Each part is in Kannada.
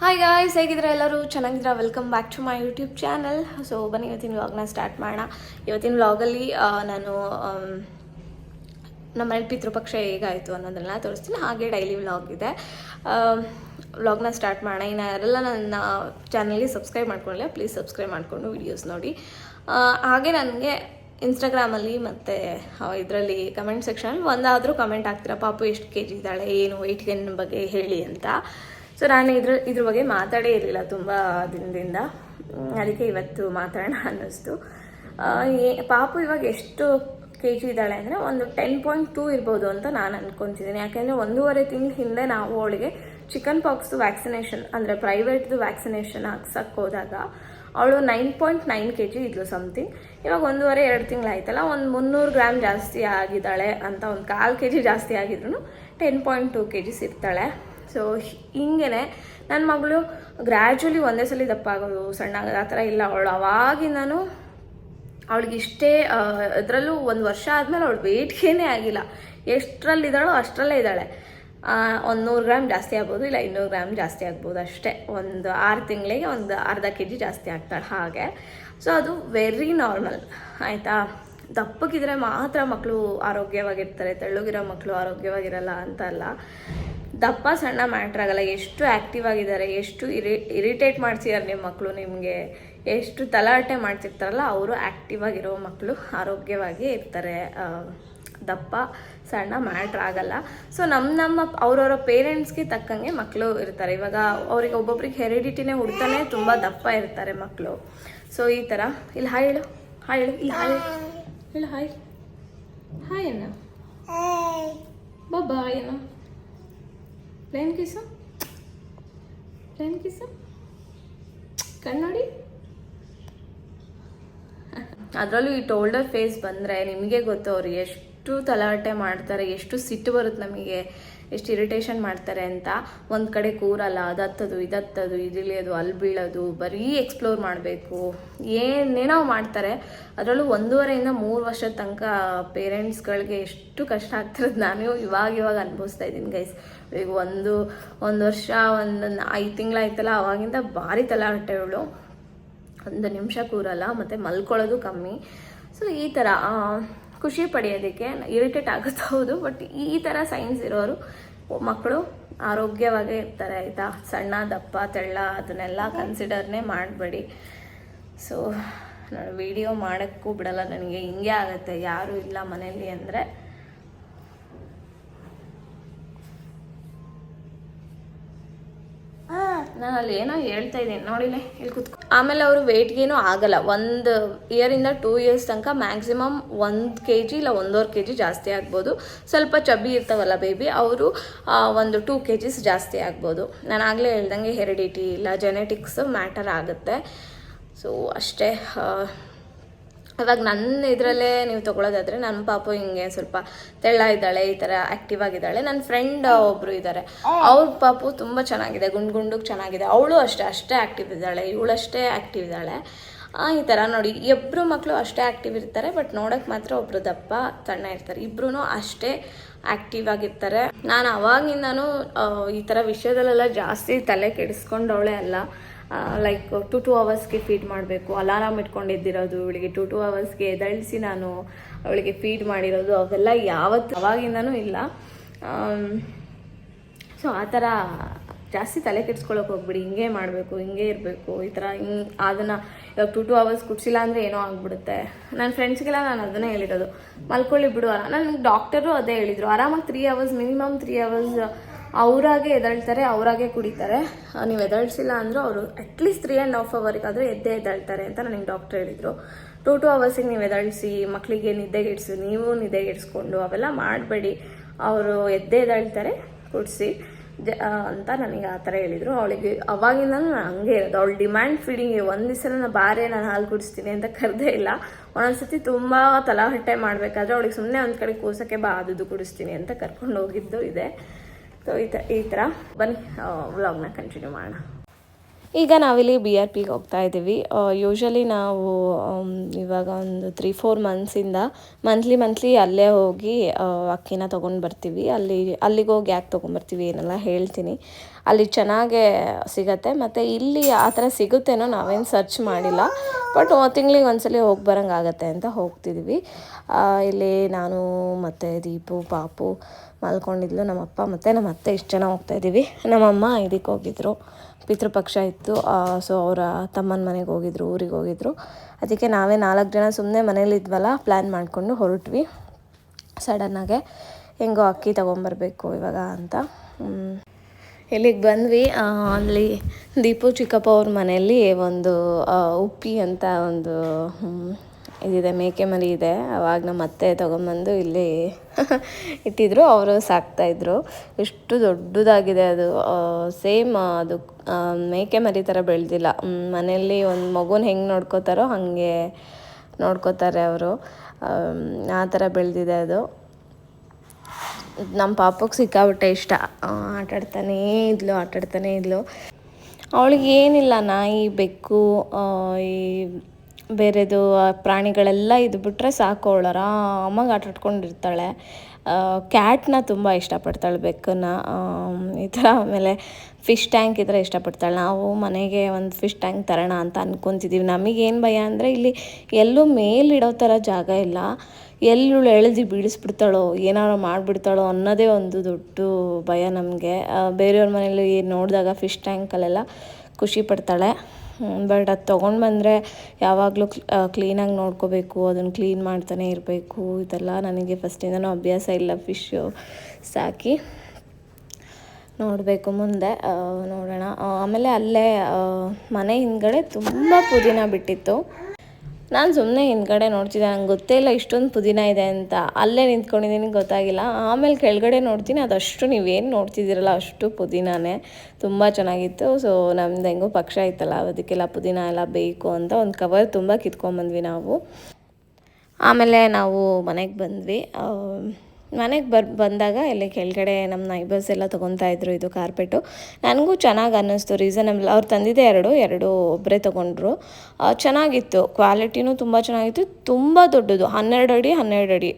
ಹಾಯ್ ಗಾಯ್ಸ್ ಹೇಗಿದ್ರೆ ಎಲ್ಲರೂ? ಚೆನ್ನಾಗಿದ್ದೀರಾ? Welcome back to my YouTube channel so ಬನ್ನಿ, ಇವತ್ತಿನ ವ್ಲಾಗ್ನ ಸ್ಟಾರ್ಟ್ ಮಾಡೋಣ. ಇವತ್ತಿನ ವ್ಲಾಗಲ್ಲಿ ನಾನು ನಮ್ಮ ಮನೇಲಿ ಪಿತೃಪಕ್ಷ ಹೇಗಾಯಿತು ಅನ್ನೋದನ್ನೆಲ್ಲ ತೋರಿಸ್ತೀನಿ. ಹಾಗೆ ಡೈಲಿ ವ್ಲಾಗ್ ಇದೆ. ವ್ಲಾಗ್ನ ಸ್ಟಾರ್ಟ್ ಮಾಡೋಣ. ಇನ್ನು ಯಾರೆಲ್ಲ ನನ್ನ ಚಾನಲ್ಗೆ ಸಬ್ಸ್ಕ್ರೈಬ್ ಮಾಡ್ಕೊಳ್ಳಿ ಪ್ಲೀಸ್ ಸಬ್ಸ್ಕ್ರೈಬ್ ಮಾಡಿಕೊಂಡು ವೀಡಿಯೋಸ್ ನೋಡಿ. ಹಾಗೆ ನನಗೆ ಇನ್ಸ್ಟಾಗ್ರಾಮಲ್ಲಿ ಮತ್ತು ಇದರಲ್ಲಿ ಕಮೆಂಟ್ ಸೆಕ್ಷನಲ್ಲಿ ಒಂದಾದರೂ ಕಮೆಂಟ್ ಆಗ್ತೀರಾ ಪಾಪು, ಎಷ್ಟು ಕೆ ಜಿ ಇದ್ದಾಳೆ? ಏನು? ವೆಯ್ಟ್ ಗೇನ್ ಬಗ್ಗೆ ಹೇಳಿ ಅಂತ. ಸೊ ನಾನು ಇದ್ರ ಇದ್ರ ಬಗ್ಗೆ ಮಾತಾಡೇ ಇರಲಿಲ್ಲ ತುಂಬ ದಿನದಿಂದ. ಅದಕ್ಕೆ ಇವತ್ತು ಮಾತಾಡೋಣ ಅನ್ನಿಸ್ತು. ಏ- ಪಾಪು ಇವಾಗ ಎಷ್ಟು ಕೆ ಜಿ ಇದ್ದಾಳೆ ಅಂದರೆ ಒಂದು ಟೆನ್ ಪಾಯಿಂಟ್ ಟೂ ಇರ್ಬೋದು ಅಂತ ನಾನು ಅಂದ್ಕೊತಿದ್ದೀನಿ ಯಾಕೆಂದರೆ ಒಂದೂವರೆ ತಿಂಗಳ ಹಿಂದೆ ನಾವು ಅವಳಿಗೆ ಚಿಕನ್ ಪಾಕ್ಸ್ದು ವ್ಯಾಕ್ಸಿನೇಷನ್ ಅಂದರೆ ಪ್ರೈವೇಟ್ದು ವ್ಯಾಕ್ಸಿನೇಷನ್ ಹಾಕ್ಸಕ್ಕೆ ಹೋದಾಗ ಅವಳು nine point nine K G ಇದ್ಲು ಸಮಥಿಂಗ್ ಇವಾಗ ಒಂದೂವರೆ, ಎರಡು ತಿಂಗಳಾಯ್ತಲ್ಲ ಒಂದು ಮುನ್ನೂರು ಗ್ರಾಮ್ ಜಾಸ್ತಿ ಆಗಿದ್ದಾಳೆ ಅಂತ ಒಂದು ಕಾಲು ಕೆ ಜಿ ಜಾಸ್ತಿ ಆಗಿದ್ರು ten point two K Gs ಇರ್ತಾಳೆ ಸೊ ಹಿಂಗೇನೆ ನನ್ನ ಮಗಳು ಗ್ರ್ಯಾಜುಲಿ ಒಂದೇ ಸಲ ದಪ್ಪ ಆಗೋದು ಸಣ್ಣ ಆಗೋದು ಆ ಥರ ಇಲ್ಲ. ಅವಳು ಅವಾಗಿಂದನೂ ಅವಳಿಗೆ ಇಷ್ಟೇ ಅದರಲ್ಲೂ ಒಂದು ವರ್ಷ ಆದಮೇಲೆ ಅವಳು ವೆಯ್ಟ್ಗೇನೆ ಆಗಿಲ್ಲ. ಎಷ್ಟರಲ್ಲಿದ್ದಾಳೋ ಅಷ್ಟರಲ್ಲೇ ಇದ್ದಾಳೆ. ಒಂದು ನೂರು ಗ್ರಾಮ್ ಜಾಸ್ತಿ ಆಗ್ಬೋದು, ಇಲ್ಲ ಇನ್ನೂರು ಗ್ರಾಮ್ ಜಾಸ್ತಿ ಆಗ್ಬೋದು ಅಷ್ಟೇ. ಒಂದು ಆರು ತಿಂಗಳಿಗೆ ಒಂದು ಅರ್ಧ ಕೆ ಜಿ ಜಾಸ್ತಿ ಆಗ್ತಾಳೆ ಹಾಗೆ. ಸೊ ಅದು ವೆರಿ ನಾರ್ಮಲ್ ಆಯಿತಾ? ದಪ್ಪಗಿದ್ರೆ ಮಾತ್ರ ಮಕ್ಕಳು ಆರೋಗ್ಯವಾಗಿರ್ತಾರೆ, ತೆಳ್ಳಗಿರೋ ಮಕ್ಕಳು ಆರೋಗ್ಯವಾಗಿರಲ್ಲ ಅಂತ ಅಲ್ಲ. ದಪ್ಪ ಸಣ್ಣ ಮ್ಯಾಟ್ರ್ ಆಗಲ್ಲ ಎಷ್ಟು ಆ್ಯಕ್ಟಿವ್ ಆಗಿದ್ದಾರೆ ಎಷ್ಟು ಇರಿ ಇರಿಟೇಟ್ ಮಾಡ್ತಿದ್ದಾರೆ ನಿಮ್ಮ ಮಕ್ಕಳು ನಿಮಗೆ ಎಷ್ಟು ತಲಾಟೆ ಮಾಡ್ತಿರ್ತಾರಲ್ಲ ಅವರು ಆ್ಯಕ್ಟಿವ್ ಆಗಿರೋ ಮಕ್ಕಳು ಆರೋಗ್ಯವಾಗಿ ಇರ್ತಾರೆ. ದಪ್ಪ ಸಣ್ಣ ಮ್ಯಾಟ್ರ್ ಆಗಲ್ಲ. ಸೊ ನಮ್ಮ ನಮ್ಮ ಅವ್ರವರ ಪೇರೆಂಟ್ಸ್ಗೆ ತಕ್ಕಂಗೆ ಮಕ್ಕಳು ಇರ್ತಾರೆ. ಇವಾಗ ಅವ್ರಿಗೆ ಒಬ್ಬೊಬ್ರಿಗೆ ಹೆರಿಡಿಟಿನೇ ಹುಡ್ತಾನೆ ತುಂಬ ದಪ್ಪ ಇರ್ತಾರೆ ಮಕ್ಕಳು ಸೊ ಈ ಥರ ಇಲ್ಲಿ ಹಾಯ್ ಹೇಳು. ಹಾಯ್ ಹೇಳು. ಇಲ್ಲಿ ಹಾಯ್ ಹೇಳು. ಹಾಯ್. ಹಾಯ್ ಅಣ್ಣ. ಬಾಬಾ ಏನು ಪ್ಲೇನ್ ಕಿಸು ಪ್ಲೇನ್ ಕಿಸು ಕಣ್ಣೋಡಿ? ಅದರಲ್ಲೂ ಈ ಟೋಲ್ಡರ್ ಫೇಸ್ ಬಂದರೆ ನಿಮಗೆ ಗೊತ್ತು ಅವ್ರು ಎಷ್ಟು ತಲಾಟೆ ಮಾಡ್ತಾರೆ, ಎಷ್ಟು ಸಿಟ್ಟು ಬರುತ್ತೆ ನಮಗೆ, ಎಷ್ಟು ಇರಿಟೇಷನ್ ಮಾಡ್ತಾರೆ ಅಂತ. ಒಂದು ಕಡೆ ಕೂರಲ್ಲ ಅದತ್ತದು ಇದತ್ತದು ಇದಿಳಿಯೋದು ಅಲ್ಲಿ ಬೀಳೋದು, ಬರೀ ಎಕ್ಸ್ಪ್ಲೋರ್ ಮಾಡಬೇಕು. ಏನೇನೋ ಮಾಡ್ತಾರೆ. ಅದರಲ್ಲೂ ಒಂದೂವರೆಯಿಂದ ಮೂರು ವರ್ಷದ ತನಕ ಪೇರೆಂಟ್ಸ್ಗಳಿಗೆ ಎಷ್ಟು ಕಷ್ಟ ಆಗ್ತಿರೋದು. ನಾನು ಇವಾಗ ಇವಾಗ ಅನುಭವಿಸ್ತಾ ಇದ್ದೀನಿ ಗೈಸ್ ಈಗ ಒಂದು ಒಂದು ವರ್ಷ ಒಂದು ಐದು ತಿಂಗಳಾಯ್ತಲ್ಲ ಅವಾಗಿಂದ ಭಾರಿ ತಲಾಟೆ ಇವಳು ಒಂದು ನಿಮಿಷ ಕೂರಲ್ಲ ಮತ್ತು ಮಲ್ಕೊಳ್ಳೋದು ಕಮ್ಮಿ. ಸೊ ಈ ಥರ ಖುಷಿ ಪಡೆಯೋದಕ್ಕೆ ಇರಿಟೇಟ್ ಆಗುತ್ತೆ ಹೌದು ಬಟ್ ಈ ಥರ ಸೈನ್ಸ್ ಇರೋರು ಮಕ್ಕಳು ಆರೋಗ್ಯವಾಗೇ ಇರ್ತಾರೆ ಆಯಿತಾ? ಸಣ್ಣ ದಪ್ಪ ತೆಳ್ಳ ಅದನ್ನೆಲ್ಲ ಕನ್ಸಿಡರ್ನೇ ಮಾಡಬೇಡಿ. ಸೊ ನಾನು ವಿಡಿಯೋ ಮಾಡೋಕ್ಕೂ ಬಿಡಲ್ಲ ನನಗೆ ಹಿಂಗೆ ಆಗುತ್ತೆ ಯಾರೂ ಇಲ್ಲ ಮನೇಲಿ ಅಂದರೆ. ನಾನು ಅಲ್ಲಿ ಏನೋ ಹೇಳ್ತಾ ಇದ್ದೀನಿ. ನೋಡಿಲ್ಲೇ ಇಲ್ಲಿ ಕುತ್ಕೊ. ಆಮೇಲೆ ಅವರು ವೆಯ್ಟ್ಗೇನು ಆಗಲ್ಲ. ಒಂದು ಇಯರಿಂದ ಟೂ ಇಯರ್ಸ್ ತನಕ ಮ್ಯಾಕ್ಸಿಮಮ್ ಒಂದು ಕೆ ಜಿ ಇಲ್ಲ ಒಂದೂವರೆ ಕೆ ಜಿ ಜಾಸ್ತಿ ಆಗ್ಬೋದು. ಸ್ವಲ್ಪ ಚಬ್ಬಿ ಇರ್ತಾವಲ್ಲ ಬೇಬಿ ಅವರು ಒಂದು ಟೂ ಕೆ ಜಿಸ್ ಜಾಸ್ತಿ ಆಗ್ಬೋದು. ನಾನು ಆಗಲೇ ಹೇಳ್ದಂಗೆ ಹೆರಿಡಿಟಿ ಇಲ್ಲ ಜೆನೆಟಿಕ್ಸ್ ಮ್ಯಾಟರ್ ಆಗುತ್ತೆ. ಸೊ ಅಷ್ಟೇ ಆ, ಇವಾಗ ನನ್ನ ಇದರಲ್ಲೇ ನೀವು ತೊಗೊಳೋದಾದರೆ ನನ್ನ ಪಾಪು ಹಿಂಗೆ ಸ್ವಲ್ಪ ತೆಳ್ಳ ಇದ್ದಾಳೆ ಈ ಥರ ಆ್ಯಕ್ಟಿವ್ ಆಗಿದ್ದಾಳೆ. ನನ್ನ ಫ್ರೆಂಡ್ ಒಬ್ಬರು ಇದ್ದಾರೆ ಅವ್ರ ಪಾಪು ತುಂಬ ಚೆನ್ನಾಗಿದೆ ಗುಂಡು ಗುಂಡುಗೆ ಚೆನ್ನಾಗಿದೆ. ಅವಳು ಅಷ್ಟೇ ಅಷ್ಟೇ ಆ್ಯಕ್ಟಿವ್ ಇದ್ದಾಳೆ. ಇವಳಷ್ಟೇ ಆ್ಯಕ್ಟಿವ್ ಇದ್ದಾಳೆ. ಈ ಥರ ನೋಡಿ ಇಬ್ಬರು ಮಕ್ಕಳು ಅಷ್ಟೇ ಆ್ಯಕ್ಟಿವ್ ಇರ್ತಾರೆ ಬಟ್ ನೋಡೋಕ್ಕೆ ಮಾತ್ರ ಒಬ್ಬರು ದಪ್ಪ ಸಣ್ಣ ಇರ್ತಾರೆ. ಇಬ್ಬರೂ ಅಷ್ಟೇ ಆ್ಯಕ್ಟಿವ್ ಆಗಿರ್ತಾರೆ. ನಾನು ಅವಾಗಿಂದನೂ ಈ ಥರ ವಿಷಯದಲ್ಲೆಲ್ಲ ಜಾಸ್ತಿ ತಲೆ ಕೆಡಿಸ್ಕೊಂಡವಳೆ ಅಲ್ಲ. ಲೈಕ್ ಟು ಟು ಅವರ್ಸ್ಗೆ ಫೀಡ್ ಮಾಡಬೇಕು. ಅಲಾರಾಮ್ ಇಟ್ಕೊಂಡಿದ್ದಿರೋದು ಅವಳಿಗೆ ಟು ಟು ಅವರ್ಸ್ಗೆ ಎದಳಿಸಿ ನಾನು ಅವಳಿಗೆ ಫೀಡ್ ಮಾಡಿರೋದು, ಅವೆಲ್ಲ ಯಾವತ್ತು ಅವಾಗಿಂದನೂ ಇಲ್ಲ. ಸೊ ಆ ಥರ ಜಾಸ್ತಿ ತಲೆ ಕೆಡ್ಸ್ಕೊಳಕ್ಕೆ ಹೋಗ್ಬಿಡಿ. ಹಿಂಗೆ ಮಾಡಬೇಕು, ಹಿಂಗೆ ಇರಬೇಕು. ಈ ಥರ ಹಿಂಗೆ ಅದನ್ನು ಇವಾಗ ಟು ಟು ಅವರ್ಸ್ ಕುಡ್ಸಿಲ್ಲ ಅಂದರೆ ಏನೋ ಆಗಿಬಿಡುತ್ತೆ. ನನ್ನ ಫ್ರೆಂಡ್ಸ್ಗೆಲ್ಲ ನಾನು ಅದನ್ನೇ ಹೇಳಿರೋದು. ಮಲ್ಕೊಳ್ಳಿ ಬಿಡು ನನಗೆ ಡಾಕ್ಟರು ಅದೇ ಹೇಳಿದರು. ಆರಾಮಾಗಿ three hours minimum three hours ಅವರಾಗೆ ಎದಳ್ತಾರೆ, ಅವರಾಗೆ ಕುಡಿತಾರೆ. ನೀವು ಎದಳ್ಸಿಲ್ಲ ಅಂದರೂ ಅವರು at least three and half ಅವರಿಗಾದರೂ ಎದ್ದೇ ಎದಳ್ತಾರೆ ಅಂತ ನನಗೆ ಡಾಕ್ಟರ್ ಹೇಳಿದರು. ಟೂ ಟು ಅವರ್ಸಿಗೆ ನೀವು ಎದಳಿಸಿ ಮಕ್ಕಳಿಗೆ ನಿದ್ದೆಗೆಡಿಸಿ ನೀವು ನಿದ್ದೆಗೆಡಿಸ್ಕೊಂಡು ಅವೆಲ್ಲ ಮಾಡಬೇಡಿ. ಅವರು ಎದ್ದೇ ಎದಳ್ತಾರೆ, ಕುಡಿಸಿ. ಜ ಅಂತ ನನಗೆ ಆ ಥರ ಹೇಳಿದರು. ಅವಳಿಗೆ ಅವಾಗಿಂದ ನಾನು ಹಂಗೆ ಇರೋದು. ಅವಳು ಡಿಮ್ಯಾಂಡ್ ಫೀಡಿಂಗ್ ಒಂದು ದಿವಸ ನಾನು ಬಾರೆ ನಾನು ಹಾಲು ಕುಡಿಸ್ತೀನಿ ಅಂತ ಕರೆದೇ ಇಲ್ಲ. ಒಂದೊಂದ್ಸತಿ ತುಂಬ ತಲಾಹಟ್ಟೆ ಮಾಡಬೇಕಾದ್ರೆ ಅವಳಿಗೆ ಸುಮ್ಮನೆ ಒಂದು ಕಡೆ ಕೂಸಕ್ಕೆ ಬಾ ಅದು ಕುಡಿಸ್ತೀನಿ ಅಂತ ಕರ್ಕೊಂಡು ಹೋಗಿದ್ದು ಇದೆ. ಸೊ ಈ ತ ಈ ಥರ ಬನ್ನಿ ವ್ಲಾಗ್ನ ಕಂಟಿನ್ಯೂ ಮಾಡೋಣ. ಈಗ ನಾವಿಲ್ಲಿ ಬಿ ಆರ್ ಪಿಗೆ ಹೋಗ್ತಾ ಇದ್ದೀವಿ. ಯೂಶ್ವಲಿ ನಾವು ಇವಾಗ ಒಂದು ತ್ರೀ ಫೋರ್ ಮಂತ್ಸಿಂದ ಮಂತ್ಲಿ ಮಂತ್ಲಿ ಅಲ್ಲೇ ಹೋಗಿ ಅಕ್ಕಿನ ತೊಗೊಂಡು ಬರ್ತೀವಿ. ಅಲ್ಲಿ, ಅಲ್ಲಿಗೆ ಹೋಗಿ ಯಾಕೆ ತೊಗೊಂಬರ್ತೀವಿ ಏನೆಲ್ಲ ಹೇಳ್ತೀನಿ. ಅಲ್ಲಿ ಚೆನ್ನಾಗೇ ಸಿಗತ್ತೆ. ಮತ್ತು ಇಲ್ಲಿ ಆ ಥರ ಸಿಗುತ್ತೇನೋ ನಾವೇನು ಸರ್ಚ್ ಮಾಡಿಲ್ಲ. ಬಟ್ ತಿಂಗಳಿಗೆ ಒಂದ್ಸಲಿ ಹೋಗಿ ಬರೋಂಗಾಗತ್ತೆ ಅಂತ ಹೋಗ್ತಿದ್ವಿ. ಇಲ್ಲಿ ನಾನು, ಮತ್ತು ದೀಪು, ಪಾಪು ಮಲ್ಕೊಂಡಿದ್ಲು, ನಮ್ಮಪ್ಪ ಮತ್ತು ನಮ್ಮ ಅತ್ತೆ ಇಷ್ಟು ಜನ ಹೋಗ್ತಾ ಇದ್ದೀವಿ. ನಮ್ಮಮ್ಮ ಇದಕ್ಕೆ ಹೋಗಿದ್ರು. ಪಿತೃಪಕ್ಷ ಇತ್ತು. ಸೊ ಅವರ ತಮ್ಮನ ಮನೆಗೆ ಹೋಗಿದ್ರು, ಊರಿಗೆ ಹೋಗಿದ್ರು. ಅದಕ್ಕೆ ನಾವೇ ನಾಲ್ಕು ಜನ ಸುಮ್ಮನೆ ಮನೇಲಿದ್ವಲ್ಲ ಪ್ಲ್ಯಾನ್ ಮಾಡಿಕೊಂಡು ಹೊರಟ್ವಿ. ಸಡನ್ನಾಗೆ ಹೆಂಗೋ ಅಕ್ಕಿ ತೊಗೊಂಬರ್ಬೇಕು ಇವಾಗ ಅಂತ. ಇಲ್ಲಿಗೆ ಬಂದ್ವಿ? ಅಲ್ಲಿ ದೀಪು ಚಿಕ್ಕಪ್ಪ ಅವ್ರ ಮನೆಯಲ್ಲಿ ಒಂದು ಉಪ್ಪಿ ಅಂತ ಒಂದು ಇದಿದೆ, ಮೇಕೆ ಮರಿ ಇದೆ. ಅವಾಗ ನಮ್ಮ ಅತ್ತೆ ತೊಗೊಂಬಂದು ಇಲ್ಲಿ ಇಟ್ಟಿದ್ರು. ಅವರು ಸಾಕ್ತಾಯಿದ್ರು ಎಷ್ಟು ದೊಡ್ಡದಾಗಿದೆ ಅದು. ಸೇಮ್ ಅದು ಮೇಕೆ ಮರಿ ಥರ ಬೆಳೆದಿಲ್ಲ. ಮನೆಯಲ್ಲಿ ಒಂದು ಮಗುನ ಹೆಂಗೆ ನೋಡ್ಕೋತಾರೋ ಹಾಗೆ ನೋಡ್ಕೋತಾರೆ ಅವರು. ಆ ಥರ ಬೆಳೆದಿದೆ ಅದು. ನಮ್ಮ ಪಾಪಕ್ಕೆ ಸಿಕ್ಕಾಬಿಟ್ಟೆ ಇಷ್ಟ. ಆಟಾಡ್ತಾನೇ ಇದ್ಲು ಆಟಾಡ್ತಾನೇ ಇದ್ಲು. ಅವಳಿಗೆ ಏನಿಲ್ಲ, ನಾಯಿ, ಬೆಕ್ಕು ಈ ಬೇರೆದು ಪ್ರಾಣಿಗಳೆಲ್ಲ ಪ್ರಾಣಿಗಳೆಲ್ಲ ಇದ್ಬಿಟ್ರೆ ಸಾಕು ಅವಳು ಆರಾಮಾಗಿ ಆಟಾಡ್ಕೊಂಡಿರ್ತಾಳೆ ಕ್ಯಾಟ್ನ ತುಂಬ ಇಷ್ಟಪಡ್ತಾಳೆ ಬೆಕ್ಕನ್ನ. ಈ ಥರ ಆಮೇಲೆ ಫಿಶ್ ಟ್ಯಾಂಕ್ ಇದ್ರೆ ಇಷ್ಟಪಡ್ತಾಳೆ. ನಾವು ಮನೆಗೆ ಒಂದು ಫಿಶ್ ಟ್ಯಾಂಕ್ ತರೋಣ ಅಂತ ಅಂದ್ಕೊತಿದ್ದೀವಿ ನಮಗೇನು ಭಯ ಅಂದರೆ ಇಲ್ಲಿ ಎಲ್ಲೂ ಮೇಲಿಡೋ ಥರ ಜಾಗ ಇಲ್ಲ. ಎಲ್ಲೂ ಎಳೆದು ಬೀಳಿಸ್ಬಿಡ್ತಾಳೋ ಏನಾರು ಮಾಡಿಬಿಡ್ತಾಳೋ ಅನ್ನೋದೇ ಒಂದು ದೊಡ್ಡ ಭಯ ನಮಗೆ. ಬೇರೆಯವ್ರ ಮನೇಲಿ ನೋಡಿದಾಗ ಫಿಶ್ ಟ್ಯಾಂಕಲ್ಲೆಲ್ಲ ಖುಷಿ ಪಡ್ತಾಳೆ. ಬಟ್ ಅದು ತೊಗೊಂಡು ಬಂದರೆ ಯಾವಾಗಲೂ ಕ್ಲೀನಾಗಿ ನೋಡ್ಕೋಬೇಕು ಅದನ್ನು ಕ್ಲೀನ್ ಮಾಡ್ತಾನೆ ಇರಬೇಕು, ಇದೆಲ್ಲ ನನಗೆ ಫಸ್ಟಿಂದನೂ ಅಭ್ಯಾಸ ಇಲ್ಲ ಫಿಶ್ಶು ಸಾಕಿ. ನೋಡಬೇಕು ಮುಂದೆ ನೋಡೋಣ. ಆಮೇಲೆ ಅಲ್ಲೇ ಮನೆ ಹಿಂದ್ಗಡೆ ತುಂಬ ಪುದೀನ ಬಿಟ್ಟಿತ್ತು. ನಾನು ಸುಮ್ಮನೆ ಹಿಂದ್ಗಡೆ ನೋಡ್ತಿದ್ದೆ, ನಂಗೆ ಗೊತ್ತೇ ಇಲ್ಲ ಇಷ್ಟೊಂದು ಪುದೀನ ಇದೆ ಅಂತ. ಅಲ್ಲೇ ನಿಂತ್ಕೊಂಡಿದ್ದೀನಿ, ಗೊತ್ತಾಗಿಲ್ಲ. ಆಮೇಲೆ ಕೆಳಗಡೆ ನೋಡ್ತೀನಿ, ಅದಷ್ಟು ನೀವೇನು ನೋಡ್ತಿದ್ದೀರಲ್ಲ, ಅಷ್ಟು ಪುದೀನಾನೇ. ತುಂಬ ಚೆನ್ನಾಗಿತ್ತು. ಸೊ ನಮ್ದು ಹೆಂಗೋ ಪಕ್ಷ ಇತ್ತಲ್ಲ, ಅದಕ್ಕೆಲ್ಲ ಪುದೀನ ಎಲ್ಲ ಬೇಕು ಅಂತ ಒಂದು ಕವರ್ ತುಂಬ ಕಿತ್ಕೊಂಬಂದ್ವಿ ನಾವು. ಆಮೇಲೆ ನಾವು ಮನೆಗೆ ಬಂದ್ವಿ. ಮನೆಗೆ ಬರ್, ಬಂದಾಗ ಇಲ್ಲಿ ಕೆಳಗಡೆ ನಮ್ಮ ನೈಬರ್ಸ್ ಎಲ್ಲ ತೊಗೊತಾ ಇದ್ರು ಇದು ಕಾರ್ಪೆಟು ನನಗೂ ಚೆನ್ನಾಗಿ ಅನ್ನಿಸ್ತು ರೀಸನಬಲ್ ಅವ್ರು ತಂದಿದ್ದೆ ಎರಡು ಎರಡು ಒಬ್ಬರೇ ತೊಗೊಂಡ್ರು. ಚೆನ್ನಾಗಿತ್ತು ಕ್ವಾಲಿಟಿನೂ ತುಂಬ ಚೆನ್ನಾಗಿತ್ತು, ತುಂಬ ದೊಡ್ಡದು, ಹನ್ನೆರಡು ಅಡಿ ಹನ್ನೆರಡು ಅಡಿ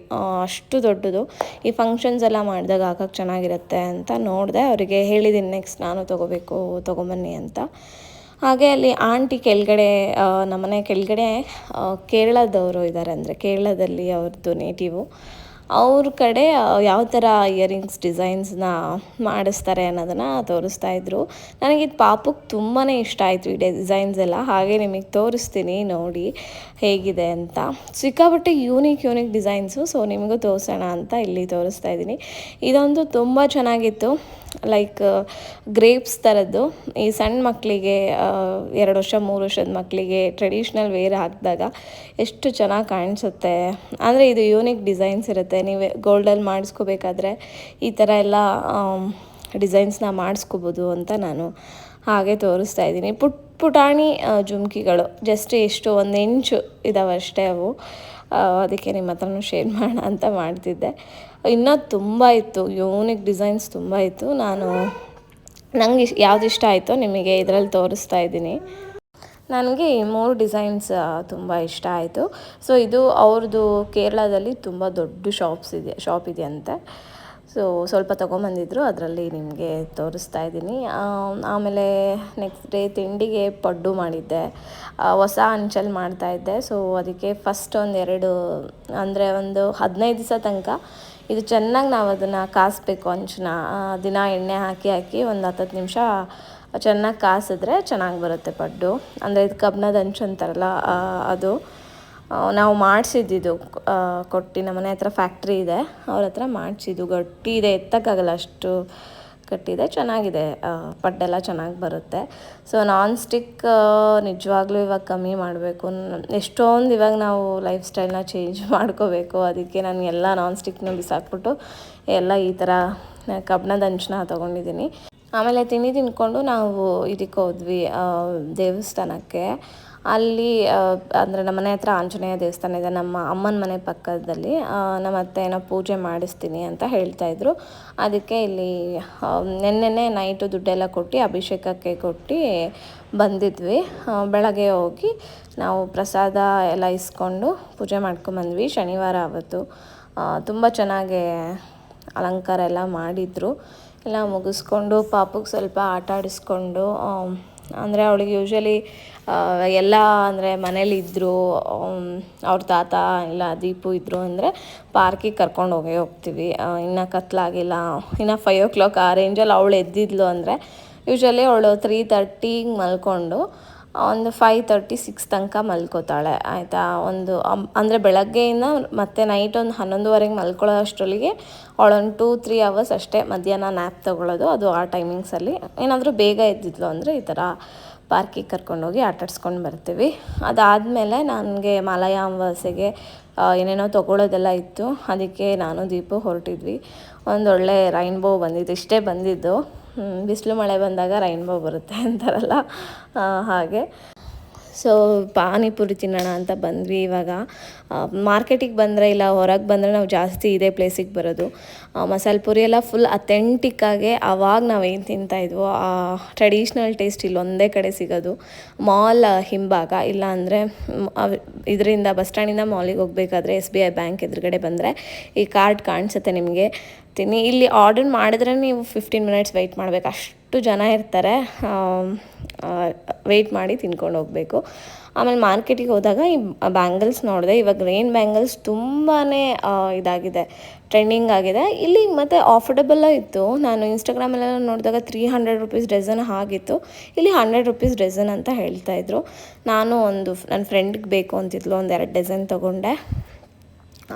ಅಷ್ಟು ದೊಡ್ಡದು. ಈ ಫಂಕ್ಷನ್ಸ್ ಎಲ್ಲ ಮಾಡಿದಾಗ ಹಾಕಕ್ಕೆ ಚೆನ್ನಾಗಿರುತ್ತೆ ಅಂತ ನೋಡಿದೆ, ಅವರಿಗೆ ಹೇಳಿದ್ದೀನಿ ನೆಕ್ಸ್ಟ್ ನಾನು ತೊಗೋಬೇಕು, ತೊಗೊಂಬನ್ನಿ ಅಂತ. ಹಾಗೆ ಅಲ್ಲಿ ಆಂಟಿ ಕೆಳಗಡೆ ನಮ್ಮನೆ ಕೆಳಗಡೆ ಕೇರಳದವರು ಇದ್ದಾರೆ ಅಂದರೆ, ಕೇರಳದಲ್ಲಿ ಅವ್ರದ್ದು ನೇಟಿವು ಅವ್ರ ಕಡೆ ಯಾವ ಥರ ಇಯರಿಂಗ್ಸ್ ಡಿಸೈನ್ಸ್ನ ಮಾಡಿಸ್ತಾರೆ ಅನ್ನೋದನ್ನು ತೋರಿಸ್ತಾ ಇದ್ರು. ಇದು ಪಾಪಕ್ಕೆ ತುಂಬಾ ಇಷ್ಟ ಆಯಿತು ಈ ಡಿಸೈನ್ಸ್ ಎಲ್ಲ. ಹಾಗೆ ನಿಮಗೆ ತೋರಿಸ್ತೀನಿ, ನೋಡಿ ಹೇಗಿದೆ ಅಂತ. ಸಿಕ್ಕಾಪಟ್ಟೆ ಯೂನಿಕ್ ಯೂನಿಕ್ ಡಿಸೈನ್ಸು ಸೊ ನಿಮಗೂ ತೋರಿಸೋಣ ಅಂತ ಇಲ್ಲಿ ತೋರಿಸ್ತಾ ಇದ್ದೀನಿ. ಇದೊಂದು ತುಂಬ ಚೆನ್ನಾಗಿತ್ತು. ಲೈಕ್ ಗ್ರೇಪ್ಸ್ ಥರದ್ದು ಈ ಸಣ್ಣ ಮಕ್ಕಳಿಗೆ ಎರಡು ವರ್ಷ, ಮೂರು ವರ್ಷದ ಮಕ್ಕಳಿಗೆ ಟ್ರೆಡಿಷ್ನಲ್ ವೇರ್ ಹಾಕಿದಾಗ ಎಷ್ಟು ಚೆನ್ನಾಗಿ ಕಾಣಿಸುತ್ತೆ. ಅಂದರೆ ಇದು ಯೂನಿಕ್ ಡಿಸೈನ್ಸ್ ಇರುತ್ತೆ. ನೀವು ಗೋಲ್ಡಲ್ಲಿ ಮಾಡಿಸ್ಕೋಬೇಕಾದ್ರೆ ಈ ಥರ ಎಲ್ಲ ಡಿಸೈನ್ಸ್ನ ಮಾಡಿಸ್ಕೋಬೋದು ಅಂತ ನಾನು ಹಾಗೆ ತೋರಿಸ್ತಾ ಇದ್ದೀನಿ. ಪುಟ್, ಪುಟಾಣಿ ಜುಮ್ಕಿಗಳು ಜಸ್ಟ್ ಎಷ್ಟು ಒಂದು ಇಂಚು ಇದಾವೆ ಅಷ್ಟೇ ಅವು ಅದಕ್ಕೆ ನಿಮ್ಮ ಹತ್ರನೂ ಶೇರ್ ಮಾಡೋಣ ಅಂತ ಮಾಡ್ತಿದ್ದೆ. ಇನ್ನೂ ತುಂಬ ಇತ್ತು ಯೂನಿಕ್ ಡಿಸೈನ್ಸ್ ತುಂಬ ಇತ್ತು. ನಾನು ನನಗೆ ಯಾವ್ದು ಇಷ್ಟ ಆಯಿತೋ ನಿಮಗೆ ಇದರಲ್ಲಿ ತೋರಿಸ್ತಾ ಇದ್ದೀನಿ. ನನಗೆ ಈ ಮೂರು ಡಿಸೈನ್ಸ್ ತುಂಬ ಇಷ್ಟ ಆಯಿತು. ಸೊ ಇದು ಅವ್ರದ್ದು ಕೇರಳದಲ್ಲಿ ತುಂಬ ದೊಡ್ಡ ಶಾಪ್ಸ್ ಇದೆ ಶಾಪ್ ಇದೆ ಅಂತೆ ಸೊ ಸ್ವಲ್ಪ ತೊಗೊಂಬಂದಿದ್ರು, ಅದರಲ್ಲಿ ನಿಮಗೆ ತೋರಿಸ್ತಾ ಇದ್ದೀನಿ. ಆಮೇಲೆ ನೆಕ್ಸ್ಟ್ ಡೇ ತಿಂಡಿಗೆ ಪಡ್ಡು ಮಾಡಿದ್ದೆ. ಹೊಸ ಹೊಸ ಮಾಡ್ತಾ ಮಾಡ್ತಾಯಿದ್ದೆ ಸೊ ಅದಕ್ಕೆ ಫಸ್ಟ್ ಒಂದು ಎರಡು, ಅಂದರೆ ಒಂದು ಹದಿನೈದು ದಿವಸ ತನಕ ಇದು ಚೆನ್ನಾಗಿ ನಾವು ಅದನ್ನು ಕಾಸಬೇಕು ಅಂಚನ. ದಿನ ಎಣ್ಣೆ ಹಾಕಿ ಹಾಕಿ ಒಂದು ಹತ್ತತ್ತು ನಿಮಿಷ ಚೆನ್ನಾಗಿ ಕಾಸಿದ್ರೆ ಚೆನ್ನಾಗಿ ಬರುತ್ತೆ ಪಡ್ಡು. ಅಂದರೆ ಇದು ಕಬ್ಬಿಣದ ಅಂಚು ಅಂತಾರಲ್ಲ ಅದು. ನಾವು ಮಾಡಿಸಿದ್ದಿದ್ದು ಕೊಟ್ಟು ನಮ್ಮ ಮನೆ ಹತ್ರ ಫ್ಯಾಕ್ಟ್ರಿ ಇದೆ. ಅವ್ರ ಹತ್ರ ಮಾಡಿಸಿದ್ದು, ಗಟ್ಟಿ ಇದೆ, ಎತ್ತಕ್ಕಾಗಲ್ಲ ಅಷ್ಟು. ಗಟ್ಟಿದೆ ಚೆನ್ನಾಗಿದೆ. ಪಡ್ಡೆಲ್ಲ ಚೆನ್ನಾಗಿ ಬರುತ್ತೆ. ಸೊ ನಾನ್ ಸ್ಟಿಕ್ ನಿಜವಾಗ್ಲೂ ಇವಾಗ ಕಮ್ಮಿ ಮಾಡಬೇಕು. ಎಷ್ಟೊಂದು ಇವಾಗ ನಾವು ಲೈಫ್ ಸ್ಟೈಲ್ನ ಚೇಂಜ್ ಮಾಡ್ಕೋಬೇಕು. ಅದಕ್ಕೆ ನಾನು ಎಲ್ಲ ನಾನ್ ಸ್ಟಿಕ್ನ ಬಿಸಾಕ್ಬಿಟ್ಟು ಎಲ್ಲ ಈ ಥರ ಕಬ್ಬಿಣದ ಅಂಚನ ತೊಗೊಂಡಿದ್ದೀನಿ. ಆಮೇಲೆ ತಿಂಡಿ ತಿಂದ್ಕೊಂಡು ನಾವು ಇದಕ್ಕೆ ಹೋದ್ವಿ ದೇವಸ್ಥಾನಕ್ಕೆ. ಅಲ್ಲಿ ಅಂದರೆ ನಮ್ಮ ಮನೆ ಹತ್ರ ಆಂಜನೇಯ ದೇವಸ್ಥಾನ ಇದೆ, ನಮ್ಮ ಅಮ್ಮನ ಮನೆ ಪಕ್ಕದಲ್ಲಿ. ನಮ್ಮ ಅತ್ತೆ ಪೂಜೆ ಮಾಡಿಸ್ತೀನಿ ಅಂತ ಹೇಳ್ತಾಯಿದ್ರು ಅದಕ್ಕೆ ಇಲ್ಲಿ ನೆನ್ನೆನೆ ನೈಟು ದುಡ್ಡೆಲ್ಲ ಕೊಟ್ಟು, ಅಭಿಷೇಕಕ್ಕೆ ಕೊಟ್ಟು ಬಂದಿದ್ವಿ. ಬೆಳಗ್ಗೆ ಹೋಗಿ ನಾವು ಪ್ರಸಾದ ಎಲ್ಲ ಇಸ್ಕೊಂಡು ಪೂಜೆ ಮಾಡ್ಕೊಂಬಂದ್ವಿ ಶನಿವಾರ ಆವತ್ತು ತುಂಬ ಚೆನ್ನಾಗಿ ಅಲಂಕಾರ ಎಲ್ಲ ಮಾಡಿದರು. ಎಲ್ಲ ಮುಗಿಸ್ಕೊಂಡು ಪಾಪುಗೆ ಸ್ವಲ್ಪ ಆಟ ಆಡಿಸ್ಕೊಂಡು ಅಂದರೆ ಅವಳಿಗೆ ಯೂಶ್ವಲಿ ಎಲ್ಲ ಅಂದರೆ ಮನೇಲಿ ಇದ್ದರು ಅವ್ರ ತಾತ ಇಲ್ಲ ದೀಪು ಇದ್ದರು ಅಂದರೆ ಪಾರ್ಕಿಗೆ ಕರ್ಕೊಂಡು ಹೋಗೇ ಹೋಗ್ತೀವಿ. ಇನ್ನು ಕತ್ಲಾಗಿಲ್ಲ. ಇನ್ನು ಫೈವ್ ಓ ಕ್ಲಾಕ್ ಆ ರೇಂಜಲ್ಲಿ ಅವಳು ಎದ್ದಿದ್ಲು ಅಂದರೆ ಯೂಶ್ವಲಿ ಅವಳು ತ್ರೀ ತರ್ಟಿಗೆ ಮಲ್ಕೊಂಡು ಒಂದು ಫೈವ್ ತರ್ಟಿ ಸಿಕ್ಸ್ ತನಕ ಮಲ್ಕೋತಾಳೆ. ಆಯಿತಾ? ಒಂದು ಅಂದರೆ ಬೆಳಗ್ಗೆಯಿಂದ ಮತ್ತೆ ನೈಟ್ ಒಂದು ಹನ್ನೊಂದುವರೆಗೆ ಮಲ್ಕೊಳ್ಳೋ ಅಷ್ಟರಲ್ಲಿಗೆ ಅವಳೊಂದು ಟೂ ತ್ರೀ ಅವರ್ಸ್ ಅಷ್ಟೇ ಮಧ್ಯಾಹ್ನ ನ್ಯಾಪ್ ತೊಗೊಳ್ಳೋದು ಅದು ಆ ಟೈಮಿಂಗ್ಸಲ್ಲಿ ಏನಾದರೂ ಬೇಗ ಎದ್ದಿದ್ಲು ಅಂದರೆ ಈ ಥರ ಪಾರ್ಕಿಗೆ ಕರ್ಕೊಂಡೋಗಿ ಆಟಾಡ್ಸ್ಕೊಂಡು ಬರ್ತೀವಿ. ಅದಾದಮೇಲೆ ನನಗೆ ಮಲಯ ಅಮಾವಾಸ್ಯೆಗೆ ಏನೇನೋ ತೊಗೊಳೋದೆಲ್ಲ ಇತ್ತು. ಅದಕ್ಕೆ ನಾನು ದೀಪು ಹೊರಟಿದ್ವಿ. ಒಂದೊಳ್ಳೆ ರೈನ್ಬೋ ಬಂದಿದ್ದು ಇಷ್ಟೇ ಬಂದಿದ್ದು. ಬಿಸಿಲು ಮಳೆ ಬಂದಾಗ ರೈನ್ಬೋ ಬರುತ್ತೆ ಅಂತಾರಲ್ಲ. ಹಾಗೆ. ಸೊ ಪಾನಿಪುರಿ ತಿನ್ನೋಣ ಅಂತ ಬಂದ್ವಿ ಇವಾಗ. ಮಾರ್ಕೆಟಿಗೆ ಬಂದರೆ ಇಲ್ಲ, ಹೊರಗೆ ಬಂದರೆ ನಾವು ಜಾಸ್ತಿ ಇದೇ ಪ್ಲೇಸಿಗೆ ಬರೋದು. ಮಸಾಲೆ ಪುರಿ ಎಲ್ಲ ಫುಲ್ ಅಥೆಂಟಿಕ್ಕಾಗೆ ಆವಾಗ ನಾವು ಏನು ತಿಂತಾಯಿದ್ವೋ ಆ ಟ್ರೆಡಿಷ್ನಲ್ ಟೇಸ್ಟ್ ಇಲ್ಲಿ ಒಂದೇ ಕಡೆ ಸಿಗೋದು. ಮಾಲ್ ಹಿಂಭಾಗ, ಇಲ್ಲ ಅಂದರೆ ಇದರಿಂದ ಬಸ್ ಸ್ಟ್ಯಾಂಡಿಂದ ಮಾಲಿಗೆ ಹೋಗಬೇಕಾದ್ರೆ ಎಸ್ ಬಿ ಐ ಬ್ಯಾಂಕ್ ಎದುರುಗಡೆ ಬಂದರೆ ಈ ಕಾರ್ಡ್ ಕಾಣಿಸುತ್ತೆ ನಿಮಗೆ. ತಿನ್ನಿ, ಇಲ್ಲಿ ಆರ್ಡರ್ ಮಾಡಿದ್ರೆ ನೀವು ಫಿಫ್ಟೀನ್ ಮಿನಿಟ್ಸ್ ವೆಯ್ಟ್ ಮಾಡಬೇಕು. ಅಷ್ಟು ಜನ ಇರ್ತಾರೆ. ವೆಯ್ಟ್ ಮಾಡಿ ತಿನ್ಕೊಂಡು ಹೋಗಬೇಕು. ಆಮೇಲೆ ಮಾರ್ಕೆಟಿಗೆ ಹೋದಾಗ ಈ ಬ್ಯಾಂಗಲ್ಸ್ ನೋಡಿದೆ, ಇವಾಗ ರೇನ್ ಬ್ಯಾಂಗಲ್ಸ್ ತುಂಬಾ ಇದಾಗಿದೆ ಟ್ರೆಂಡಿಂಗ್ ಆಗಿದೆ. ಇಲ್ಲಿ ಮತ್ತು ಆಫರ್ಡಬಲ್ಲ ಇತ್ತು. ನಾನು ಇನ್ಸ್ಟಾಗ್ರಾಮಲ್ಲೆಲ್ಲ ನೋಡಿದಾಗ ತ್ರೀ ಹಂಡ್ರೆಡ್ ರುಪೀಸ್ ಡಜನ್ ಆಗಿತ್ತು. ಇಲ್ಲಿ ಹಂಡ್ರೆಡ್ ರುಪೀಸ್ ಡಜನ್ ಅಂತ ಹೇಳ್ತಾಯಿದ್ರು ನಾನು ಒಂದು, ನನ್ನ ಫ್ರೆಂಡ್ಗೆ ಬೇಕು ಅಂತಿದ್ಲು ಒಂದು ಎರಡು ಡಜನ್ ತೊಗೊಂಡೆ.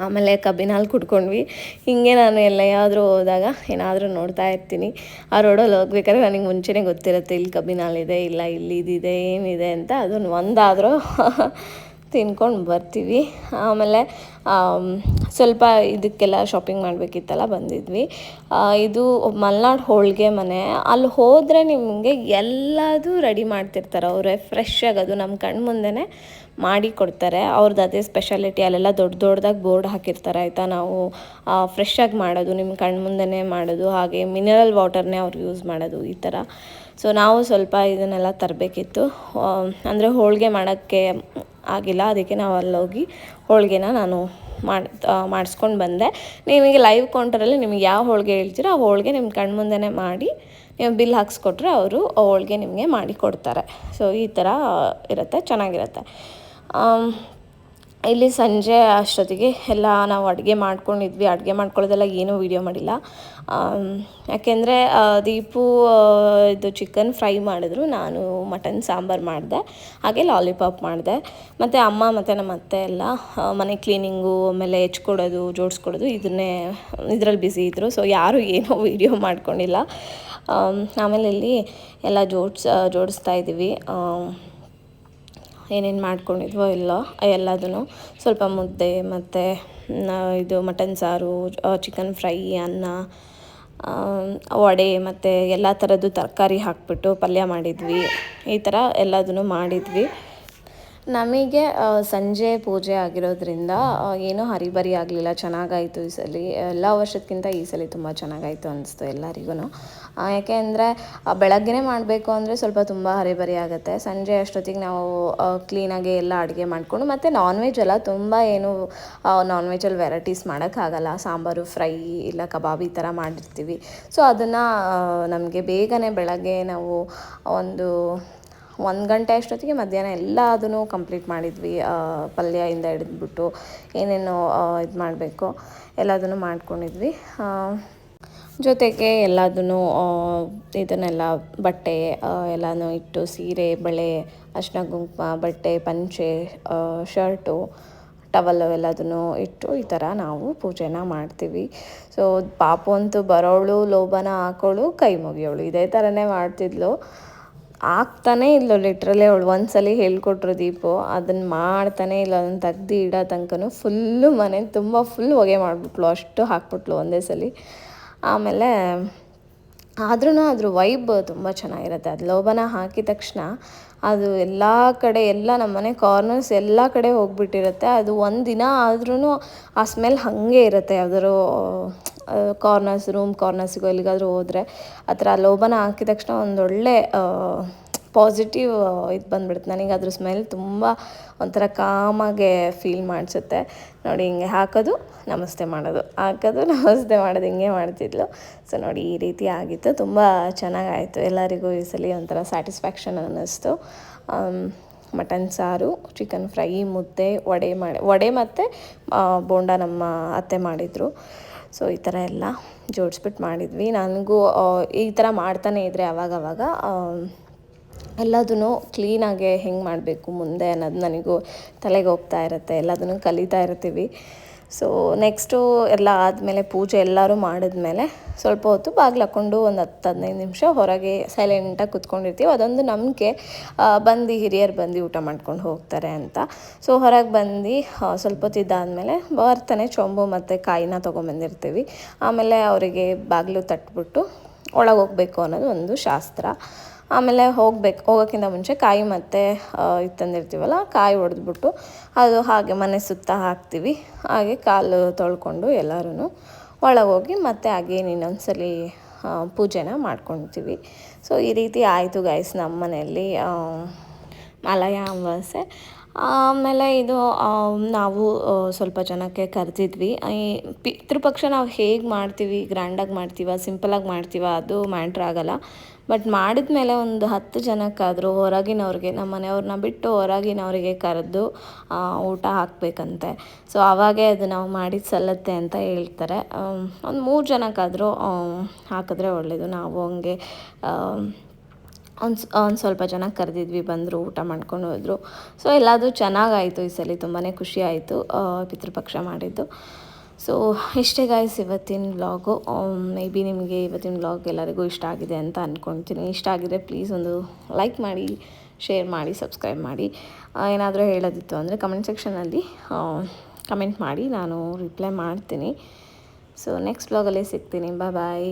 ಆಮೇಲೆ ಕಬ್ಬಿನ ಹಾಲು ಕುಡ್ಕೊಂಡ್ವಿ. ಹಿಂಗೆ ನಾನು ಎಲ್ಲಯಾದರೂ ಹೋದಾಗ ಏನಾದರೂ ನೋಡ್ತಾ ಇರ್ತೀನಿ. ಆ ರೋಡಲ್ಲಿ ಹೋಗ್ಬೇಕಾದ್ರೆ ನನಗೆ ಮುಂಚೆನೇ ಗೊತ್ತಿರುತ್ತೆ ಇಲ್ಲಿ ಕಬ್ಬಿನ ಹಾಲಿದೆ ಇಲ್ಲ ಇಲ್ಲಿ ಇದಿದೆ ಏನಿದೆ ಅಂತ. ಅದನ್ನು ಒಂದಾದರೂ ತಿನ್ಕೊಂಡು ಬರ್ತೀವಿ. ಆಮೇಲೆ ಸ್ವಲ್ಪ ಇದಕ್ಕೆಲ್ಲ ಶಾಪಿಂಗ್ ಮಾಡಬೇಕಿತ್ತಲ್ಲ ಬಂದಿದ್ವಿ. ಇದು ಮಲ್ನಾಡ್ ಹೋಳಿಗೆ ಮನೆ. ಅಲ್ಲಿ ಹೋದರೆ ನಿಮಗೆ ಎಲ್ಲದೂ ರೆಡಿ ಮಾಡ್ತಿರ್ತಾರೆ ಅವರೇ. ಫ್ರೆಶ್ ಆಗೋದು ನಮ್ಮ ಕಣ್ಮುಂದೆ ಮಾಡಿ ಕೊಡ್ತಾರೆ. ಅವ್ರದ್ದು ಅದೇ ಸ್ಪೆಷಾಲಿಟಿ ಅಲ್ಲೆಲ್ಲ ದೊಡ್ಡ ದೊಡ್ಡದಾಗಿ ಬೋರ್ಡ್ ಹಾಕಿರ್ತಾರೆ, ಆಯಿತಾ? ನಾವು ಫ್ರೆಶ್ ಆಗಿ ಮಾಡೋದು ನಿಮ್ಮ ಕಣ್ಣು ಮುಂದೆನೇ ಮಾಡೋದು, ಹಾಗೆ ಮಿನರಲ್ ವಾಟರ್ನೇ ಅವ್ರು ಯೂಸ್ ಮಾಡೋದು, ಈ ಥರ ಸೊ ನಾವು ಸ್ವಲ್ಪ ಇದನ್ನೆಲ್ಲ ತರಬೇಕಿತ್ತು. ಅಂದರೆ ಹೋಳಿಗೆ ಮಾಡೋಕ್ಕೆ ಆಗಿಲ್ಲ, ಅದಕ್ಕೆ ನಾವು ಅಲ್ಲೋಗಿ ಹೋಳಿಗೆನ ನಾನು ಮಾಡಿ ಮಾಡಿಸ್ಕೊಂಡು ಬಂದೆ. ನಿಮಗೆ ಲೈವ್ ಕೌಂಟರಲ್ಲಿ ನಿಮಗೆ ಯಾವ ಹೋಳಿಗೆ ಹೇಳ್ತೀರೋ, ಆ ಹೋಳಿಗೆ ನಿಮ್ಮ ಕಣ್ಣು ಮುಂದೆನೇ ಮಾಡಿ, ನೀವು ಬಿಲ್ ಹಾಕ್ಸ್ಕೊಟ್ರೆ ಅವರು ಹೋಳಿಗೆ ನಿಮಗೆ ಮಾಡಿ ಕೊಡ್ತಾರೆ. ಸೊ ಈ ಥರ ಇರುತ್ತೆ, ಚೆನ್ನಾಗಿರುತ್ತೆ. ಇಲ್ಲಿ ಸಂಜೆ ಅಷ್ಟೊತ್ತಿಗೆ ಎಲ್ಲ ನಾವು ಅಡುಗೆ ಮಾಡ್ಕೊಂಡಿದ್ವಿ. ಅಡುಗೆ ಮಾಡ್ಕೊಳ್ಳೋದೆಲ್ಲ ಏನೂ ವೀಡಿಯೋ ಮಾಡಿಲ್ಲ. ಯಾಕೆಂದರೆ ದೀಪು ಇದು ಚಿಕನ್ ಫ್ರೈ ಮಾಡಿದ್ರು. ನಾನು ಮಟನ್ ಸಾಂಬಾರು ಮಾಡಿದೆ. ಹಾಗೆ ಲಾಲಿಪಾಪ್ ಮಾಡಿದೆ. ಮತ್ತು ಅಮ್ಮ ಮತ್ತು ನಮ್ಮ ಅತ್ತೆ ಎಲ್ಲ ಮನೆ ಕ್ಲೀನಿಂಗು ಆಮೇಲೆ ಹೆಚ್ಕೊಡೋದು, ಜೋಡಿಸ್ಕೊಡೋದು, ಇದನ್ನೇ, ಇದರಲ್ಲಿ ಬ್ಯುಸಿ ಇದ್ದರು ಸೊ ಯಾರೂ ಏನೂ ವೀಡಿಯೋ ಮಾಡ್ಕೊಂಡಿಲ್ಲ. ಆಮೇಲೆ ಇಲ್ಲಿ ಎಲ್ಲ ಜೋಡ್ಸ್ ಜೋಡಿಸ್ತಾ ಇದ್ದೀವಿ. ಏನೇನು ಮಾಡ್ಕೊಂಡಿದ್ವೋ ಇಲ್ಲೋ ಎಲ್ಲದನ್ನು ಸ್ವಲ್ಪ ಮುದ್ದೆ ಮತ್ತು ಇದು ಮಟನ್ ಸಾರು ಚಿಕನ್ ಫ್ರೈ ಅನ್ನ ವಡೆ ಮತ್ತು ಎಲ್ಲ ಥರದ್ದು ತರಕಾರಿ ಹಾಕಿಬಿಟ್ಟು ಪಲ್ಯ ಮಾಡಿದ್ವಿ. ಈ ಥರ ಎಲ್ಲದನ್ನು ಮಾಡಿದ್ವಿ. ನಮಗೆ ಸಂಜೆ ಪೂಜೆ ಆಗಿರೋದ್ರಿಂದ ಏನೂ ಹರಿಬರಿ ಆಗಲಿಲ್ಲ, ಚೆನ್ನಾಗಾಯಿತು ಈ ಸಲ. ಎಲ್ಲ ವರ್ಷಕ್ಕಿಂತ ಈ ಸಲ ತುಂಬ ಚೆನ್ನಾಗಾಯಿತು ಅನಿಸ್ತು ಎಲ್ಲರಿಗೂ ಯಾಕೆ ಅಂದರೆ ಬೆಳಗ್ಗೆ ಮಾಡಬೇಕು ಅಂದರೆ ಸ್ವಲ್ಪ ತುಂಬ ಹರಿಬರಿ ಆಗುತ್ತೆ. ಸಂಜೆ ಅಷ್ಟೊತ್ತಿಗೆ ನಾವು ಕ್ಲೀನಾಗಿ ಎಲ್ಲ ಅಡುಗೆ ಮಾಡಿಕೊಂಡು, ಮತ್ತು ನಾನ್ ವೆಜ್ ಎಲ್ಲ ತುಂಬ ಏನು ನಾನ್ ವೆಜಲ್ಲಿ ವೆರೈಟೀಸ್ ಮಾಡೋಕ್ಕಾಗಲ್ಲ. ಸಾಂಬಾರು, ಫ್ರೈ ಇಲ್ಲ ಕಬಾಬ್ ಈ ಥರ ಮಾಡಿರ್ತೀವಿ. ಸೊ ಅದನ್ನು ನಮಗೆ ಬೇಗನೆ ಬೆಳಗ್ಗೆ ನಾವು ಒಂದು ಒಂದು ಗಂಟೆ ಅಷ್ಟೊತ್ತಿಗೆ ಮಧ್ಯಾಹ್ನ ಎಲ್ಲ ಅದನ್ನು ಕಂಪ್ಲೀಟ್ ಮಾಡಿದ್ವಿ. ಪಲ್ಯದಿಂದ ಹಿಡಿದ್ಬಿಟ್ಟು ಏನೇನು ಇದು ಮಾಡಬೇಕು, ಎಲ್ಲದನ್ನು ಮಾಡ್ಕೊಂಡಿದ್ವಿ. ಜೊತೆಗೆ ಎಲ್ಲದನ್ನು ಇದನ್ನೆಲ್ಲ ಬಟ್ಟೆ ಎಲ್ಲನೂ ಇಟ್ಟು ಸೀರೆ, ಬಳೆ ಅರ್ಶಿನ ಕುಂಕುಮ, ಬಟ್ಟೆ, ಪಂಚೆ ಶರ್ಟು ಟವಲ್ಲು ಎಲ್ಲದನ್ನು ಇಟ್ಟು ಈ ಥರ ನಾವು ಪೂಜೆನ ಮಾಡ್ತೀವಿ. ಸೊ ಪಾಪು ಅಂತೂ ಬರೋಳು, ಲೋಭನ ಹಾಕೋಳು, ಕೈ ಮುಗಿಯೋಳು. ಇದೇ ಥರನೇ ಮಾಡ್ತಿದ್ಲು. ಆಗ್ತಾನೇ ಇಲ್ಲ ಲಿಟ್ರಲಿ ಅವಳು ಒಂದ್ಸಲಿ ಹೇಳ್ಕೊಟ್ರು ದೀಪು ಅದನ್ನು ಮಾಡ್ತಾನೆ ಇಲ್ಲ ಅದನ್ನು ತೆಗ್ದು ಇಡೋ ತನಕ ಫುಲ್ಲು ಮನೆ, ತುಂಬ ಫುಲ್ ಹೊಗೆ ಮಾಡಿಬಿಟ್ಲು, ಅಷ್ಟು ಹಾಕ್ಬಿಟ್ಲು ಒಂದೇ ಸಲ. ಆಮೇಲೆ ಆದ್ರೂ ಅದ್ರ ವೈಬ್ ತುಂಬ ಚೆನ್ನಾಗಿರುತ್ತೆ. ಅದು ಲೋಬನ ಹಾಕಿದ ತಕ್ಷಣ ಅದು ಎಲ್ಲ ಕಡೆ ಎಲ್ಲ ನಮ್ಮನೆ ಕಾರ್ನರ್ಸ್ ಎಲ್ಲ ಕಡೆ ಹೋಗ್ಬಿಟ್ಟಿರುತ್ತೆ. ಅದು ಒಂದು ದಿನ ಆದ್ರೂ ಆ ಸ್ಮೆಲ್ ಹಾಗೆ ಇರುತ್ತೆ. ಯಾವ್ದಾದ್ರು ಕಾರ್ನರ್ಸ್ ರೂಮ್ ಕಾರ್ನರ್ಸಿಗೋ ಎಲ್ಲಿಗಾದರೂ ಹೋದರೆ ಆ ಥರ ಲೋಬನ ಹಾಕಿದ ತಕ್ಷಣ ಒಂದೊಳ್ಳೆ ಪಾಸಿಟಿವ್ ಇದು ಬಂದ್ಬಿಡುತ್ತೆ. ನನಗೆ ಅದ್ರ ಸ್ಮೆಲ್ ತುಂಬ ಒಂಥರ ಕಾಮಾಗೆ ಫೀಲ್ ಮಾಡಿಸುತ್ತೆ. ನೋಡಿ, ಹಿಂಗೆ ಹಾಕೋದು, ನಮಸ್ತೆ ಮಾಡೋದು. ಹಾಕೋದು, ನಮಸ್ತೆ ಮಾಡೋದು, ಹಿಂಗೆ ಮಾಡ್ತಿದ್ಲು. ಸೊ ನೋಡಿ, ಈ ರೀತಿ ಆಗಿತ್ತು. ತುಂಬ ಚೆನ್ನಾಗಾಯಿತು. ಎಲ್ಲರಿಗೂ ಈ ಸಲ ಒಂಥರ ಸ್ಯಾಟಿಸ್ಫ್ಯಾಕ್ಷನ್ ಅನ್ನಿಸ್ತು. ಮಟನ್ ಸಾರು ಚಿಕನ್ ಫ್ರೈ ಮುದ್ದೆ, ವಡೆ ಮಾಡಿ, ವಡೆ ಮತ್ತು ಬೋಂಡ ನಮ್ಮ ಅತ್ತೆ ಮಾಡಿದರು. ಸೊ ಈ ಥರ ಎಲ್ಲ ಜೋಡಿಸ್ಬಿಟ್ಟು ಮಾಡಿದ್ವಿ. ನನಗೂ ಈ ಥರ ಮಾಡ್ತಾನೆ ಇದ್ದರೆ ಅವಾಗವಾಗ ಎಲ್ಲದೂ ಕ್ಲೀನಾಗೆ ಹೆಂಗೆ ಮಾಡಬೇಕು ಮುಂದೆ ಅನ್ನೋದು ನನಗೂ ತಲೆಗೆ ಹೋಗ್ತಾ ಇರುತ್ತೆ, ಎಲ್ಲದನ್ನು ಕಲಿತಾ ಇರ್ತೀವಿ. ಸೊ ನೆಕ್ಸ್ಟು ಎಲ್ಲ ಆದಮೇಲೆ ಪೂಜೆ ಎಲ್ಲರೂ ಮಾಡಿದ್ಮೇಲೆ ಸ್ವಲ್ಪ ಹೊತ್ತು ಬಾಗಿಲು ಹಾಕ್ಕೊಂಡು ಒಂದು ಹತ್ತು ಹದಿನೈದು ನಿಮಿಷ ಹೊರಗೆ ಸೈಲೆಂಟಾಗಿ ಕುತ್ಕೊಂಡಿರ್ತೀವಿ. ಅದೊಂದು ನಂಬಿಕೆ ಬಂದು ಹಿರಿಯರು ಬಂದು ಊಟ ಮಾಡ್ಕೊಂಡು ಹೋಗ್ತಾರೆ ಅಂತ. ಸೊ ಹೊರಗೆ ಬಂದು ಸ್ವಲ್ಪ ಹೊತ್ತಿದ್ದಾದಮೇಲೆ ಬರ್ತಾನೆ ಚೊಂಬು ಮತ್ತು ಕಾಯಿನ ತೊಗೊಂಬಂದಿರ್ತೀವಿ. ಆಮೇಲೆ ಅವರಿಗೆ ಬಾಗಿಲು ತಟ್ಬಿಟ್ಟು ಒಳಗೆ ಹೋಗಬೇಕು ಅನ್ನೋದು ಒಂದು ಶಾಸ್ತ್ರ. ಆಮೇಲೆ ಹೋಗ್ಬೇಕು, ಹೋಗೋಕ್ಕಿಂತ ಮುಂಚೆ ಕಾಯಿ ಮತ್ತು ಇದು ತಂದಿರ್ತೀವಲ್ಲ, ಕಾಯಿ ಹೊಡೆದ್ಬಿಟ್ಟು ಅದು ಹಾಗೆ ಮನೆ ಸುತ್ತ ಹಾಕ್ತೀವಿ. ಹಾಗೆ ಕಾಲು ತೊಳ್ಕೊಂಡು ಎಲ್ಲರೂ ಒಳಗೆ ಹೋಗಿ ಮತ್ತೆ ಹಾಗೇನು ಇನ್ನೊಂದ್ಸಲಿ ಪೂಜೆನ ಮಾಡ್ಕೊತೀವಿ. ಸೊ ಈ ರೀತಿ ಆಯಿತು ಗೈಸ್ ನಮ್ಮ ಮನೆಯಲ್ಲಿ ಮಲಯ ಅಮಾವಾಸ್ಯೆ. ಆಮೇಲೆ ಇದು ನಾವು ಸ್ವಲ್ಪ ಜನಕ್ಕೆ ಕರೆದಿದ್ವಿ. ಈ ಪಿತೃಪಕ್ಷ ನಾವು ಹೇಗೆ ಮಾಡ್ತೀವಿ ಗ್ರ್ಯಾಂಡಾಗಿ ಮಾಡ್ತೀವ ಸಿಂಪಲಾಗಿ ಮಾಡ್ತೀವ, ಅದು ಮ್ಯಾಟ್ರ್ ಆಗೋಲ್ಲ. ಬಟ್ ಮಾಡಿದ ಮೇಲೆ ಒಂದು ಹತ್ತು ಜನಕ್ಕಾದರೂ ಹೊರಗಿನವ್ರಿಗೆ, ನಮ್ಮ ಮನೆಯವ್ರನ್ನ ಬಿಟ್ಟು ಹೊರಗಿನವರಿಗೆ ಕರೆದು ಊಟ ಹಾಕಬೇಕಂತೆ. ಸೊ ಆವಾಗೇ ಅದು ನಾವು ಮಾಡಿದ ಸಲ್ಲತ್ತೆ ಅಂತ ಹೇಳ್ತಾರೆ. ಒಂದು ಮೂರು ಜನಕ್ಕಾದರೂ ಹಾಕಿದ್ರೆ ಒಳ್ಳೆಯದು ನಾವು ಹಂಗೆ ಒಂದು ಒಂದು ಸ್ವಲ್ಪ ಜನ ಕರೆದಿದ್ವಿ, ಬಂದರು, ಊಟ ಮಾಡ್ಕೊಂಡು ಹೋದರು. ಸೊ ಎಲ್ಲದು ಚೆನ್ನಾಗಾಯಿತು ಈ ಸಲ. ತುಂಬಾ ಖುಷಿ ಆಯಿತು ಪಿತೃಪಕ್ಷ ಮಾಡಿದ್ದು. ಸೊ ಇಷ್ಟೇ ಗಾಯ್ಸ್ ಇವತ್ತಿನ ವ್ಲಾಗು ಮೇ ಬಿ ನಿಮಗೆ ಇವತ್ತಿನ ವ್ಲಾಗ್ ಎಲ್ಲರಿಗೂ ಇಷ್ಟ ಆಗಿದೆ ಅಂತ ಅಂದ್ಕೊಳ್ತೀನಿ ಇಷ್ಟ ಆಗಿದೆ ಪ್ಲೀಸ್ ಒಂದು ಲೈಕ್ ಮಾಡಿ ಶೇರ್ ಮಾಡಿ ಸಬ್ಸ್ಕ್ರೈಬ್ ಮಾಡಿ. ಏನಾದರೂ ಹೇಳೋದಿತ್ತು ಅಂದರೆ ಕಮೆಂಟ್ ಸೆಕ್ಷನಲ್ಲಿ ಕಮೆಂಟ್ ಮಾಡಿ. ನಾನು ರಿಪ್ಲೈ ಮಾಡ್ತೀನಿ. ಸೊ ನೆಕ್ಸ್ಟ್ ವ್ಲಾಗಲ್ಲೇ ಸಿಗ್ತೀನಿ. ಬಾಯ್ ಬಾಯ್